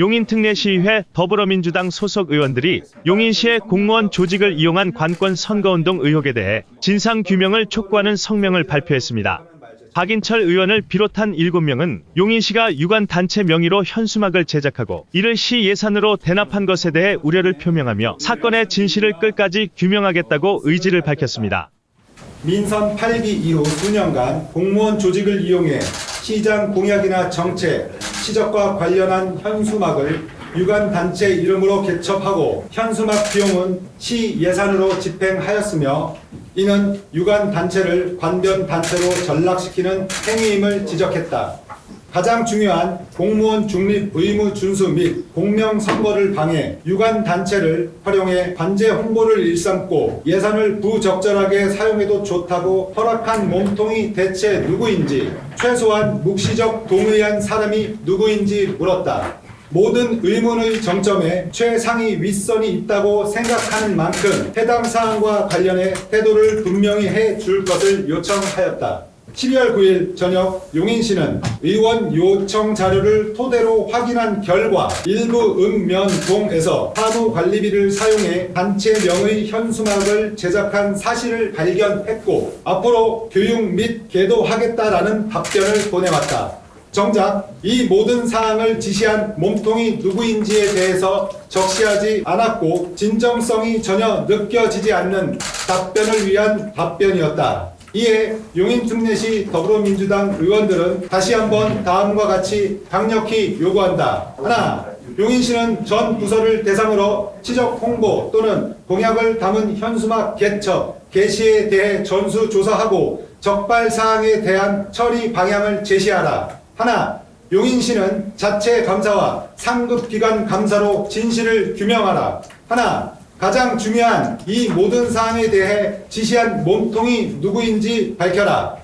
용인특례시의회 더불어민주당 소속 의원들이 용인시의 공무원 조직을 이용한 관권 선거운동 의혹에 대해 진상규명을 촉구하는 성명을 발표했습니다. 박인철 의원을 비롯한 7명은 용인시가 유관단체 명의로 현수막을 제작하고 이를 시 예산으로 대납한 것에 대해 우려를 표명하며 사건의 진실을 끝까지 규명하겠다고 의지를 밝혔습니다. 민선 8기 이후 수년간 공무원 조직을 이용해 시장 공약이나 정책, 시적과 관련한 현수막을 유관 단체 이름으로 개첩하고 현수막 비용은 시 예산으로 집행하였으며 이는 유관 단체를 관변 단체로 전락시키는 행위임을 지적했다. 가장 중요한 공무원 중립 의무 준수 및 공명 선거를 방해, 유관 단체를 활용해 관제 홍보를 일삼고 예산을 부적절하게 사용해도 좋다고 허락한 몸통이 대체 누구인지 최소한 묵시적 동의한 사람이 누구인지 물었다. 모든 의문의 정점에 최상위 윗선이 있다고 생각하는 만큼 해당 사안과 관련해 태도를 분명히 해 줄 것을 요청하였다. 7월 9일 저녁 용인시는 의원 요청 자료를 토대로 확인한 결과 일부 읍면동에서 사무관리비를 사용해 단체명의 현수막을 제작한 사실을 발견했고 앞으로 교육 및 계도하겠다라는 답변을 보내왔다. 정작 이 모든 사항을 지시한 몸통이 누구인지에 대해서 적시하지 않았고 진정성이 전혀 느껴지지 않는 답변을 위한 답변이었다. 이에 용인특례시 더불어민주당 의원들은 다시 한번 다음과 같이 강력히 요구한다. 하나, 용인시는 전 부서를 대상으로 치적 홍보 또는 공약을 담은 현수막 개척, 개시에 대해 전수조사하고 적발 사항에 대한 처리 방향을 제시하라. 하나, 용인시는 자체 감사와 상급 기관 감사로 진실을 규명하라. 하나, 가장 중요한 이 모든 사항에 대해 지시한 몸통이 누구인지 밝혀라.